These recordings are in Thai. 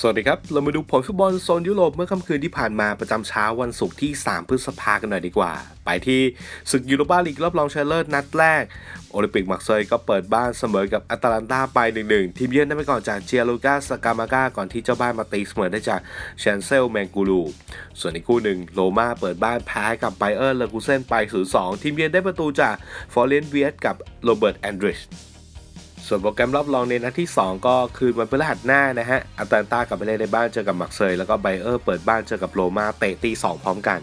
สวัสดีครับ เรามาดูผลฟุตบอลโซนยุโรปเมื่อค่ำคืนที่ผ่านมาประจำเช้าวันศุกร์ที่ 3 พฤษภากันหน่อยดีกว่า ไปที่ศึกยูโรปาลีกรอบรองชนะเลิศนัดแรก โอลิมปิกมักเซยก็เปิดบ้านเสมอกับอัตแลนตาไป 1-1 ทีมเยือนได้ไปก่อนจากเจียลูกาสกามาก้าก่อนที่เจ้าบ้านมาตีเสมอได้จากแชนเซลแมงกูรูส่วนอีกคู่หนึ่งโรม่าเปิดบ้านแพ้กับไบเออร์เลกูเซนไป 0-2 ทีมเยือนได้ประตูจากฟอร์เรนเวียสกับโรเบิร์ตแอนดริช ส่วนโปรแกรมรอบรองในนัดที่ 2 ก็คืนวันพฤหัสหน้านะฮะอัตแลนตากลับไปเล่นในบ้านเจอกับมักเซยแล้วก็ไบเออร์เปิดบ้านเจอกับโรมาเตะตี2พร้อมกัน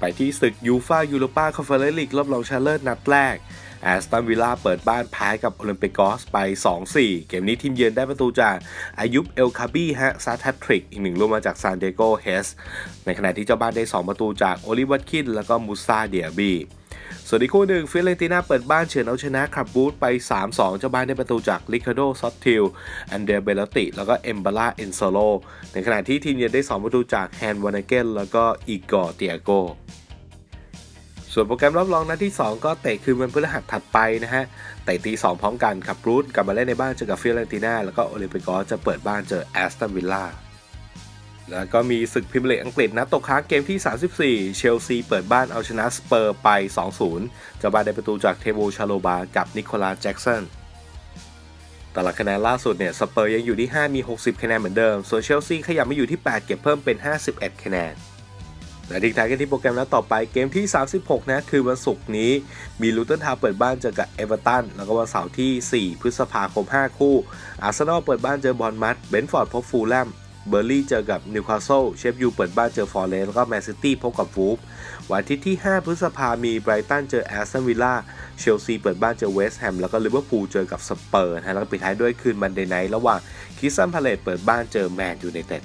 ไปที่ศึกยูฟายูโรปาคอนเฟอเรนซ์ลีกรอบรองชนะเลิศนัดแรกแอสตันวิลล่าเปิดบ้านแพ้กับโอลิมปิกอสไป 2-4 เกมนี้ทีมเยือนได้ประตูจากอายุบเอลคาบีฮะซัดแฮตทริก อีกหนึ่งลูกมาจากซานเดโกเฮส ในขณะที่เจ้าบ้านได้ 2 ประตูจากโอลิวัตคิน แล้วก็มูซาเดียบี ส่วนอีกคู่หนึ่งฟิเรนติน่าเปิดบ้านเฉือนเอาชนะคาบูธไป 3-2 เจ้าบ้านได้ประตูจากลิคาโดซอตทิลอันเดรเบลติแล้วก็เอมบาล่าเอนโซโลในขณะที่ทีมเยือนได้ 2 ประตูจากแฮนวานาเกนแล้วก็อีกอร์เตียโกส่วนโปรแกรมรอบรองนัดที่ 2 ก็เตะคืนวันพฤหัสถัดไปนะฮะเตะตี2พร้อมกันขับรูทกลับมาเล่นในบ้านเจอกับฟิเรนติน่าแล้วก็โอลิมปิกอสจะเปิดบ้านเจอแอสตันวิลล่า แล้วก็มีศึกพรีเมียร์ลีกอังกฤษนะตกค้างเกมที่ 34 เชลซีเปิดบ้านเอาชนะสเปอร์ไป 2-0 เจ้าบ้านได้ประตูจากเทโบชาโลบา กับนิโคลาแจ็กสันตารางคะแนนล่าสุดเนี่ยสเปอร์ยังอยู่ที่ 5 มี 60 คะแนนเหมือนเดิม ส่วนเชลซีขยับมาอยู่ที่ 8 เก็บเพิ่มเป็น 51 คะแนน และทิ้งท้ายกันที่โปรแกรมนัดต่อไปเกมที่ 36 นะ คือวันศุกร์นี้ มีลูเทนทาวเปิดบ้านเจอกับเอเวอร์ตัน แล้วก็วันเสาร์ที่ 4 พฤษภาคม 5 คู่ อาร์เซนอลเปิดบ้านเจอบอลมัดเบนฟอร์ดพบฟูลแลม เบอร์ลี่เจอกับนิวคาสเซิลเชฟยูเปิดบ้านเจอฟอร์เรสต์แล้วก็แมนซิตี้พบกับฟูฟวันอาทิตย์ที่ 5 พฤษภามีไบรตันเจอแอสตันวิลล่าเชลซีเปิดบ้านเจอเวสต์แฮมแล้วก็ลิเวอร์พูลเจอกับสเปอร์นะแล้วก็ปิดท้ายด้วยคืนมันเดย์ไนท์ระหว่างคิสซันพาเลตเปิดบ้านเจอแมนยูไนเต็ด